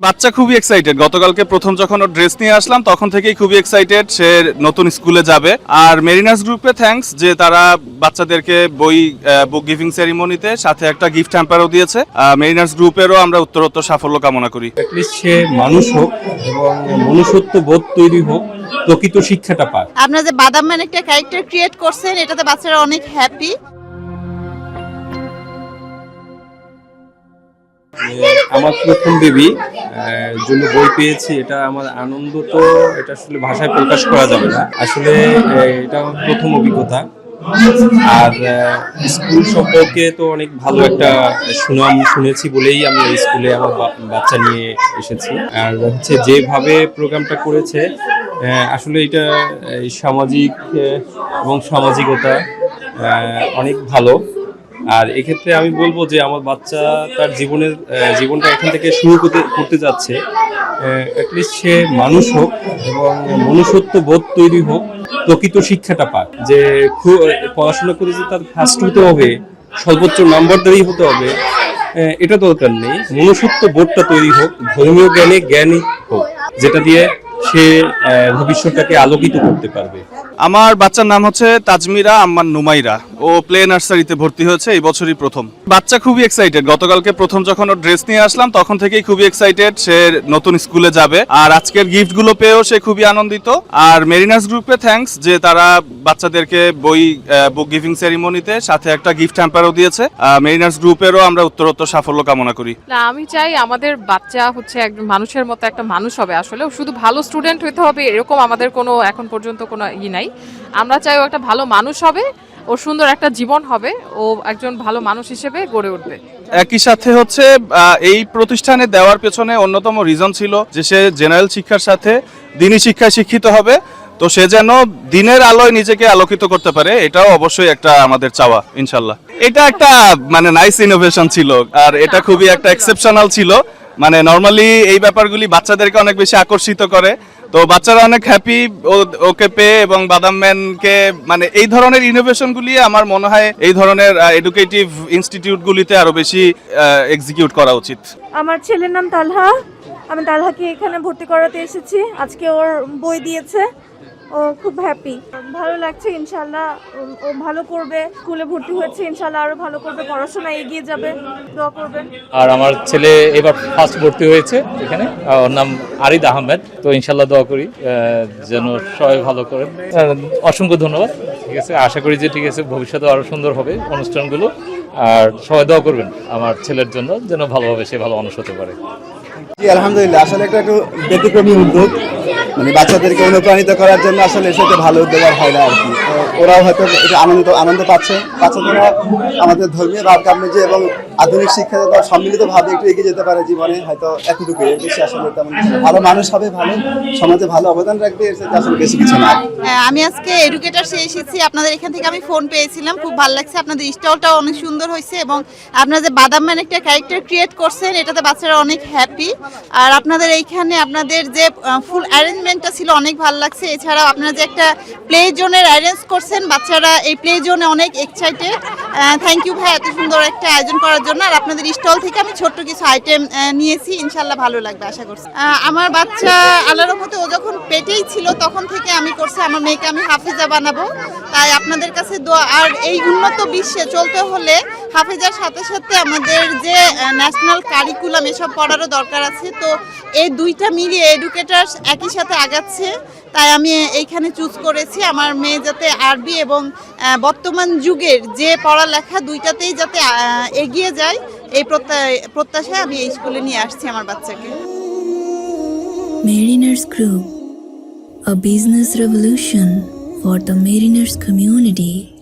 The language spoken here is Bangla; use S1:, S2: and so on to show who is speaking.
S1: বাচ্চা খুবই এক্সাইটেড গতকালকে প্রথম যখন ওর ড্রেস নিয়ে আসলাম তখন থেকেই খুবই এক্সাইটেড সে নতুন স্কুলে যাবে। আর মেরিনাস গ্রুপে থ্যাঙ্কস যে তারা বাচ্চাদেরকে বই বুক গিভিং সেরিমনিতে সাথে একটা গিফট হ্যাম্পারও দিয়েছে। মেরিনাস গ্রুপেরও আমরা উত্তরোত্তর সাফল্য কামনা করি।
S2: সে মানুষ হোক এবং মনুষ্যত্ব বোধ তৈরি হোক প্রকৃত শিক্ষাটা পাক
S3: আপনারা যে বাদাম ম্যান একটা ক্যারেক্টার ক্রিয়েট করছেন এটাতে বাচ্চারা অনেক হ্যাপি
S2: আমার প্রথম বেবি জন্য বই পেয়েছি, এটা আমার আনন্দ তো, এটা আসলে ভাষায় প্রকাশ করা যাবে না। আসলে এটা আমার প্রথম অভিজ্ঞতা। আর স্কুল সম্পর্কে তো অনেক ভালো একটা সুনাম শুনেছি বলেই আমি স্কুলে আমার বাচ্চা নিয়ে এসেছি। আর হচ্ছে যেভাবে প্রোগ্রামটা করেছে আসলে এটা সামাজিক এবং সামাজিকতা অনেক ভালো। আর এক্ষেত্রে আমি বলব যে আমার বাচ্চা তার জীবনের জীবনটা এখান থেকে শুরু করতে করতে যাচ্ছে। অ্যাটলিস্ট সে মানুষ হোক এবং মনুষ্যত্ব বোধ তৈরি হোক, প্রকৃত শিক্ষাটা পাক। যে পড়াশোনা করে যে তার ফার্স্ট হতে হবে, সর্বোচ্চ নাম্বারদারি হতে হবে এটা দরকার নেই। মনুষ্যত্ব বোধটা তৈরি হোক, ধর্মীয় জ্ঞানে জ্ঞানী হোক, যেটা দিয়ে সে ভবিষ্যৎটাকে আলোকিত করতে পারবে।
S1: আমার বাচ্চার নাম হচ্ছে তাজমিরা আম্মান নুমাইরা। ও প্লে নার্সারিতে ভর্তি হয়েছে এই বছরই প্রথম। বাচ্চা খুবই এক্সাইটেড গতকালকে প্রথম যখন ওর ড্রেস নিয়ে আসলাম তখন থেকেই খুবই এক্সাইটেড সে নতুন স্কুলে যাবে। আর আজকের গিফটগুলো পেয়েও সে খুবই আনন্দিত। আর মেরিনার্স গ্রুপে থ্যাঙ্কস যে তারা বাচ্চাদেরকে বই বুক গিভিং সেরিমনিতে সাথে একটা গিফট হ্যাম্পারও দিয়েছে। মেরিনার্স গ্রুপেরও আমরা উত্তরোত্তর সাফল্য কামনা করি।
S4: না আমি চাই আমাদের বাচ্চা হচ্ছে একজন মানুষের মতো একটা মানুষ হবে। আসলে শুধু ভালো স্টুডেন্ট হতে হবে এরকম আমাদের কোনো এখন পর্যন্ত কোনো ই নাই। আমরা চাই ও একটা ভালো মানুষ হবে ও সুন্দর একটা জীবন হবে ও একজন ভালো মানুষ হিসেবে গড়ে উঠবে।
S1: একই সাথে হচ্ছে এই প্রতিষ্ঠানে দেওয়ার পেছনে অন্যতম রিজন ছিল যে সে জেনারেল শিক্ষার সাথে দিনী শিক্ষায় শিক্ষিত হবে। তো সে যেন দিনের আলোয় নিজেকে আলোকিত করতে পারে এটাও অবশ্যই একটা আমাদের চাওয়া ইনশাল্লাহ এটা একটা মানে নাইস ইনোভেশন ছিল আর এটা খুবই একটা এক্সেপশনাল ছিল। মানে নর্মালি এই ব্যাপারগুলি বাচ্চাদেরকে অনেক বেশি আকর্ষিত করে। তো বাচ্চারা অনেক হ্যাপি ওকে পেয়ে এবং বাদাম ম্যানকে মানে এই ধরনের ইনোভেশনগুলি আমার মনে হয় এই ধরনের এডুকেটিভ ইনস্টিটিউটগুলিতে আরও বেশি এক্সিকিউট করা উচিত।
S5: আমার ছেলের নাম তালহা। আমি তালহাকে এখানে ভর্তি করাতে এসেছি। আজকে ওর বই দিয়েছে। ও খুব হ্যাপি ভালো লাগছে ইনশাল্লাহ ও- ভালো করবে। স্কুলে ভর্তি হয়েছে ইনশাল্লাহ আরও ভালো করবে। পড়াশোনা এগিয়ে যাবে দোয়া করবেন।
S6: আর আমার ছেলে এবার ফার্স্ট ভর্তি হয়েছে এখানে ওর নাম আরিদ আহমেদ। তো ইনশাল্লাহ দোয়া করি যেন সবাই ভালো করে। অসংখ্য ধন্যবাদ। ঠিক আছে আশা করি যে ঠিক আছে ভবিষ্যতে আরও সুন্দর হবে অনুষ্ঠানগুলো। আর সবাই দোয়া করবেন আমার ছেলের জন্য যেন ভালোভাবে সে ভালো মানুষ হতে পারে।
S7: জি আলহামদুলিল্লাহ আসলে একটা একটু ব্যতিক্রমী উদ্যোগ। মানে বাচ্চাদেরকে অনুপ্রাণিত করার জন্য আসলে সেটা ভালো উদ্যোগ হয় না আর কি। ওরাও হয়তো আনন্দ আনন্দ পাচ্ছে। বাচ্চাদেরা আমাদের ধর্মীয় ভাব যে এবং আধুনিক শিক্ষা যাতে সম্মিলিতভাবে একটু এগিয়ে যেতে পারে জীবনে হয়তো এতটুকু এর বেশি আসলে তেমন ভালো মানুষ হবে ভালো সমাজে ভালো অবদান রাখবে এর থেকে আসলে বেশি কিছু না।
S3: হ্যাঁ, আমি আজকে এডুকেটার্সে এসেছি। আপনাদের এখান থেকে আমি ফোন পেয়েছিলাম। খুব ভালো লাগছে। আপনাদের স্টলটাও অনেক সুন্দর হয়েছে এবং আপনারা যে বাদাম ম্যান একটা ক্যারেক্টার ক্রিয়েট করছেন এটাতে বাচ্চারা অনেক হ্যাপি আর আপনাদের এইখানে আপনাদের যে ফুল অ্যারেঞ্জমেন্টটা ছিল অনেক ভালো লাগছে। এছাড়াও আপনারা যে একটা প্লে জোনের অ্যারেঞ্জ করছেন বাচ্চারা এই প্লে জোনে অনেক এক্সাইটেড থ্যাংক ইউ ভাই, এত সুন্দর একটা আয়োজন করার জন্য। আর আপনাদের স্টল থেকে আমি ছোট্ট কিছু আইটেম নিয়েছি। ইনশাল্লাহ ভালো লাগবে, আশা করছি। আমার বাচ্চা আল্লাহর মতো ও যখন পেটেই ছিল, তখন থেকে আমি করছি। আমার মেয়েকে আমি হাফিজা বানাবো। তাই আপনাদের কাছে দোয়া। আর এই উন্নত বিশ্বে চলতে হলে হাফেজার সাথে সাথে আমাদের যে ন্যাশনাল কারিকুলাম এসব পড়ারও দরকার আছে। তো এই দুইটা মিলিয়ে এডুকেটার্স একই সাথে আগাচ্ছে। তাই আমি এইখানে চুজ করেছি আমার মেয়ে যাতে আরবি এবং বর্তমান যুগের যে পড়ালেখা দুইটাতেই যাতে এগিয়ে যায় এই প্রত্যা- প্রত্যাশায় আমি এই স্কুলে নিয়ে আসছি আমার বাচ্চাকে।
S8: Mariners Group, a business revolution. For the mariners community.